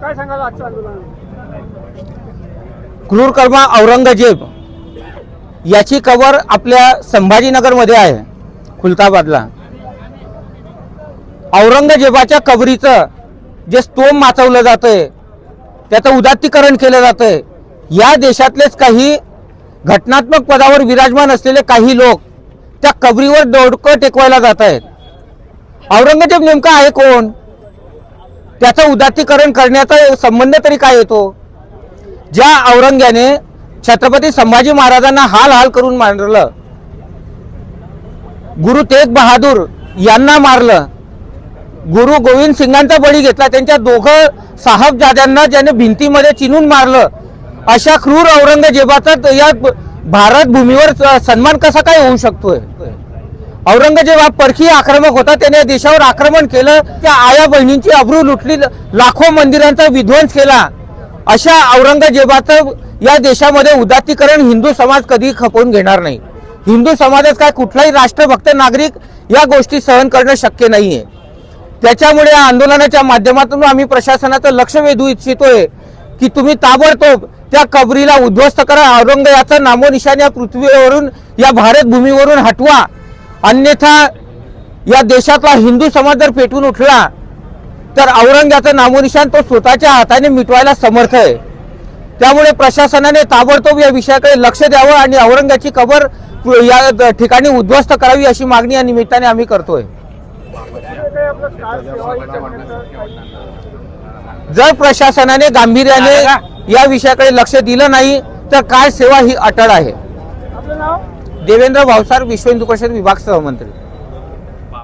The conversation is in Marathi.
काय सांगाल आजच्या आंदोलन? क्रूरकर्मा औरंगजेब याची कबर आपल्या संभाजीनगरमध्ये आहे खुलताबादला. औरंगजेबाच्या कबरीचं जे स्तोम माचवलं जातंय त्याचं उदात्तीकरण केलं जातंय या देशातलेच काही घटनात्मक पदावर विराजमान असलेले काही लोक त्या कबरीवर डोडकं टेकवायला जात आहेत औरंगजेब नेमका आहे कोण? त्याचं उदात्तीकरण करण्याचा संबंध तरी काय येतो? ज्या औरंग्याने छत्रपती संभाजी महाराजांना हाल हाल करून मारलं गुरु तेग बहादूर यांना मारलं गुरु गोविंद सिंगांचा बळी घेतला त्यांच्या दोघं साहबजाद्यांना ज्याने भिंतीमध्ये चिनून मारलं अशा क्रूर औरंगजेबाचा या भारत भूमीवर सन्मान कसा काय होऊ शकतोय? औरंगजेब हा परकीय आक्रमक होता. त्याने या देशावर आक्रमण केलं. त्या आया बहिणींची अब्रू लुटली. लाखो मंदिरांचा विध्वंस केला. अशा औरंगजेबाचं या देशामध्ये उदात्तीकरण हिंदू समाज कधी खपवून घेणार नाही. हिंदू समाजात काय कुठलाही राष्ट्रभक्त नागरिक या गोष्टी सहन करणं शक्य नाहीये. त्याच्यामुळे या आंदोलनाच्या माध्यमातून आम्ही प्रशासनाचं लक्ष वेधू इच्छितोय की तुम्ही ताबडतोब त्या कबरीला उद्ध्वस्त करा. औरंगजेबाचं नामोनिशान या पृथ्वीवरून या भारत भूमीवरून हटवा. अन्यथा या देशातला हिंदू समाज जर पेटून उठला तर औरंगाचं नामोनिशान तो स्वतःच्या हाताने मिटवायला समर्थ आहे. त्यामुळे प्रशासनाने ताबडतोब या विषयाकडे लक्ष द्यावं आणि औरंगाची कबर या ठिकाणी उद्ध्वस्त करावी अशी मागणी या निमित्ताने आम्ही करतोय. जर प्रशासनाने गांभीर्याने या विषयाकडे लक्ष दिलं नाही तर काय सेवा ही अटळ आहे? आपलं नाव? देवेंद्र भावसार विश्व हिंदू परिषद विभाग सहमंत्री.